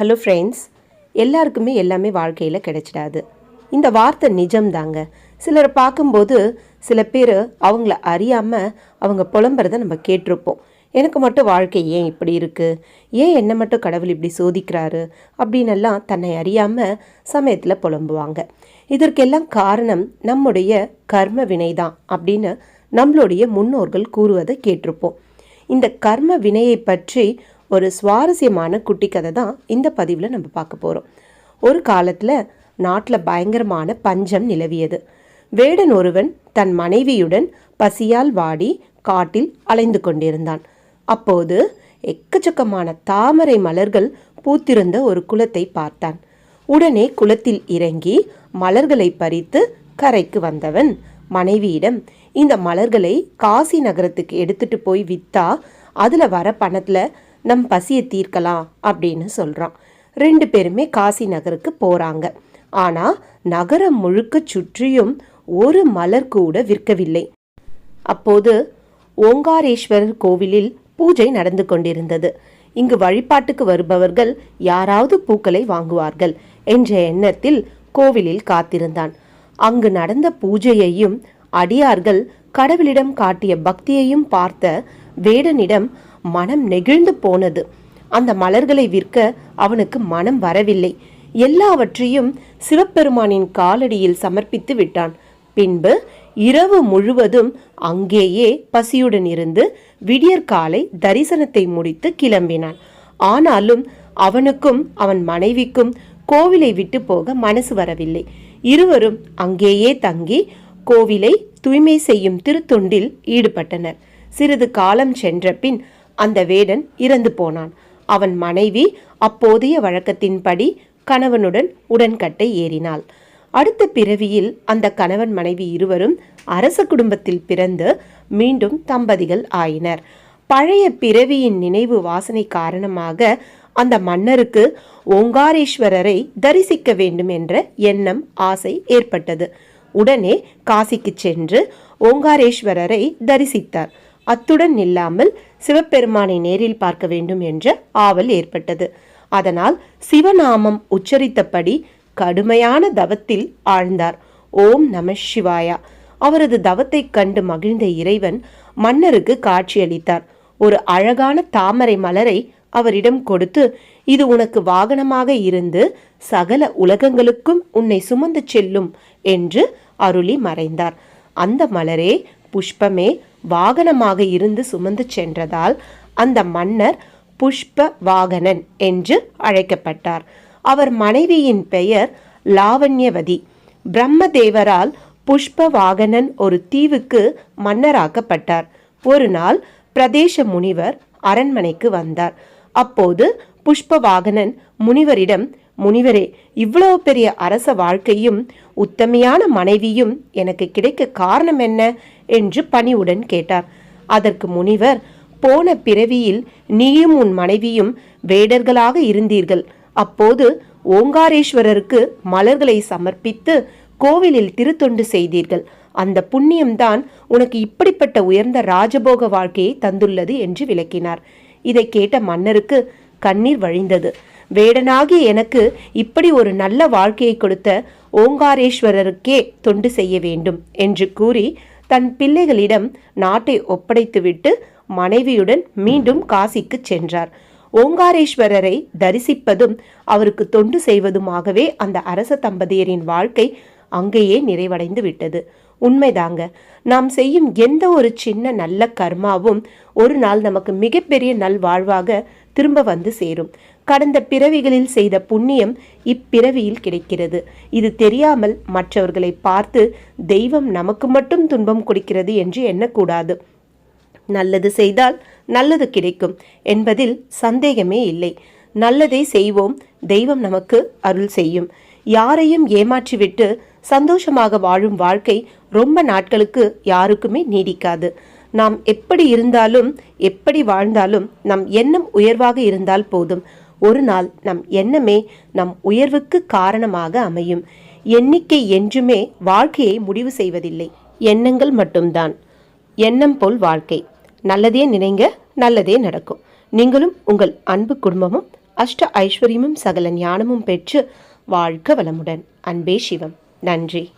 Hello friends எல்லாருக்குமே எல்லாமே வாழ்க்கையில் கிடைச்சிடாது. இந்த வார்த்தை நிஜம்தாங்க. சிலரை பார்க்கும்போது சில பேர் அவங்கள அறியாமல் அவங்க புலம்புறத நம்ம கேட்டிருப்போம். எனக்கு மட்டும் வாழ்க்கை ஏன் இப்படி இருக்குது ஏன் என்னை மட்டும் கடவுள் இப்படி சோதிக்கிறாரு? அப்படின்னெல்லாம் தன்னை அறியாமல் சமயத்தில் புலம்புவாங்க. இதற்கெல்லாம் காரணம் நம்முடைய கர்ம வினைதான் அப்படின்னு நம்மளுடைய முன்னோர்கள் கூறுவதை கேட்டிருப்போம். இந்த கர்ம வினையை பற்றி ஒரு சுவாரஸ்யமான குட்டி கதை தான் இந்த பதிவில் நம்ம பார்க்க போகிறோம் ஒரு காலத்தில் நாட்டில் பயங்கரமான பஞ்சம் நிலவியது. வேடன் ஒருவன் தன் மனைவியுடன் பசியால் வாடி காட்டில் அலைந்து கொண்டிருந்தான். அப்போது எக்கச்சக்கமான தாமரை மலர்கள் பூத்திருந்த ஒரு குளத்தை பார்த்தான். உடனே குளத்தில் இறங்கி மலர்களை பறித்து கரைக்கு வந்தவன் மனைவியிடம் இந்த மலர்களை காசி நகரத்துக்கு எடுத்துட்டு போய் வித்தா அதில் வர பணத்தில் நம் பசியை தீர்க்கலாம் அப்படின்னு சொல்கிறான் ரெண்டு பேருமே காசி நகருக்கு போகிறாங்க ஆனால் நகரம் முழுக்க சுற்றியும் ஒரு மலர் கூட விற்கவில்லை. அப்போது ஓங்காரேஸ்வரர் கோவிலில் பூஜை நடந்து கொண்டிருந்தது. இங்கு வழிபாட்டுக்கு வருபவர்கள் யாராவது பூக்களை வாங்குவார்கள் என்ற எண்ணத்தில் கோவிலில் காத்திருந்தான். அங்கு நடந்த பூஜையையும் அடியார்கள் கடவுளிடம் காட்டிய பக்தியையும் பார்த்த வேடனிடம் மனம் நெகிழ்ந்து போனது. அந்த மலர்களை விற்க அவனுக்கு மனம் வரவில்லை. எல்லாவற்றையும் சிவபெருமானின் காலடியில் சமர்ப்பித்து விட்டான். பின்பு இரவு முழுவதும் அங்கேயே பசியுடன் இருந்து விடியற்காலை தரிசனத்தை முடித்து கிளம்பினான். ஆனாலும் அவனுக்கும் அவன் மனைவிக்கும் கோவிலை விட்டு போக மனசு வரவில்லை. இருவரும் அங்கேயே தங்கி கோவிலை தூய்மை செய்யும் திருத்தொண்டில் ஈடுபட்டனர். சிறிது காலம் சென்ற பின் அந்த வேடன் இறந்து போனான். அவன் மனைவி அப்போதைய வழக்கத்தின்படி கணவனுடன் உடன்கட்டை ஏறினாள். அடுத்த பிறவியில் அந்த கணவன் மனைவி இருவரும் அரச குடும்பத்தில் பிறந்து மீண்டும் தம்பதிகள் ஆயினர். பழைய பிறவியின் நினைவு வாசனை காரணமாக அந்த மன்னருக்கு ஓங்காரேஸ்வரரை தரிசிக்க வேண்டும் என்ற எண்ணம் ஆசை ஏற்பட்டது. உடனே காசிக்கு சென்று ஓங்காரேஸ்வரரை தரிசித்தார். அத்துடன் நில்லாமல் சிவபெருமானை நேரில் பார்க்க வேண்டும் என்ற ஆவல் ஏற்பட்டது. அதனால் சிவநாமம் உச்சரித்தபடி கடுமையான தவத்தில் ஆழ்ந்தார். ஓம் நம சிவாயா. அவரது தவத்தை கண்டு மகிழ்ந்த இறைவன் மன்னருக்கு காட்சியளித்தார். ஒரு அழகான தாமரை மலரை அவரிடம் கொடுத்து இது உனக்கு வாகனமாக இருந்து சகல உலகங்களுக்கும் உன்னை சுமந்து செல்லும் என்று அருளி மறைந்தார். அந்த மலரே புஷ்பமே வாகனமாக இருந்து சுமந்து சென்றதால் அந்த மன்னர் புஷ்ப வாகனன் என்று அழைக்கப்பட்டார். அவர் மனைவியின் பெயர் லாவண்யவதி. பிரம்மதேவரால் புஷ்ப வாகனன் ஒரு தீவுக்கு மன்னராக்கப்பட்டார். ஒரு நாள் பிரதேச முனிவர் அரண்மனைக்கு வந்தார். அப்போது புஷ்பவாகனன் முனிவரிடம் முனிவரே இவ்வளவு பெரிய அரச வாழ்க்கையும் உத்தமையான மனைவியும் எனக்கு கிடைக்க காரணம் என்ன? என்று பணிவுடன் கேட்டார். அதற்கு முனிவர் போன பிறவியில் நீயும் உன் மனைவியும் வேடர்களாக இருந்தீர்கள். அப்போது ஓங்காரேஸ்வரருக்கு மலர்களை சமர்ப்பித்து கோவிலில் திருத்தொண்டு செய்தீர்கள். அந்த புண்ணியம்தான் உனக்கு இப்படிப்பட்ட உயர்ந்த ராஜபோக வாழ்க்கையை தந்துள்ளது என்று விளக்கினார். இதை கேட்ட மன்னருக்கு கண்ணீர் வழிந்தது. வேடனாகி எனக்கு இப்படி ஒரு நல்ல வாழ்க்கையை கொடுத்த ஓங்காரேஸ்வரருக்கே தொண்டு செய்ய வேண்டும் என்று கூறி தன் பிள்ளைகளிடம் நாட்டை ஒப்படைத்துவிட்டு மனைவியுடன் மீண்டும் காசிக்கு சென்றார். ஓங்காரேஸ்வரரை தரிசிப்பதும் அவருக்கு தொண்டு செய்வதுமாகவே அந்த அரச தம்பதியரின் வாழ்க்கை அங்கேயே நிறைவடைந்து விட்டது. உண்மைதாங்க நாம் செய்யும் எந்த ஒரு சின்ன நல்ல கர்மாவும் ஒரு நாள் நமக்கு மிகப்பெரிய நல்வாழ்வாக திரும்ப வந்து சேரும். கடந்த பிறவிகளில் செய்த புண்ணியம் இப்பிறவியில் கிடைக்கிறது. இது தெரியாமல் மற்றவர்களை பார்த்து தெய்வம் நமக்கு மட்டும் துன்பம் கொடுக்கிறது என்று எண்ணக்கூடாது. நல்லது செய்தால் நல்லது கிடைக்கும் என்பதில் சந்தேகமே இல்லை. நல்லதை செய்வோம் தெய்வம் நமக்கு அருள் செய்யும். யாரையும் ஏமாற்றிவிட்டு சந்தோஷமாக வாழும் வாழ்க்கை ரொம்ப நாட்களுக்கு யாருக்குமே நீடிக்காது. நாம் எப்படி இருந்தாலும் எப்படி வாழ்ந்தாலும் நம் எண்ணம் உயர்வாக இருந்தால் போதும். ஒரு நாள் நம் எண்ணமே நம் உயர்வுக்கு காரணமாக அமையும். எண்ணிக்கை என்றுமே வாழ்க்கையை முடிவு செய்வதில்லை. எண்ணங்கள் மட்டும்தான். எண்ணம் போல் வாழ்க்கை. நல்லதே நினைங்க நல்லதே நடக்கும். நீங்களும் உங்கள் அன்பு குடும்பமும் அஷ்ட ஐஸ்வர்யமும் சகல ஞானமும் பெற்று வாழ்க வளமுடன். அன்பே சிவம். நன்றி.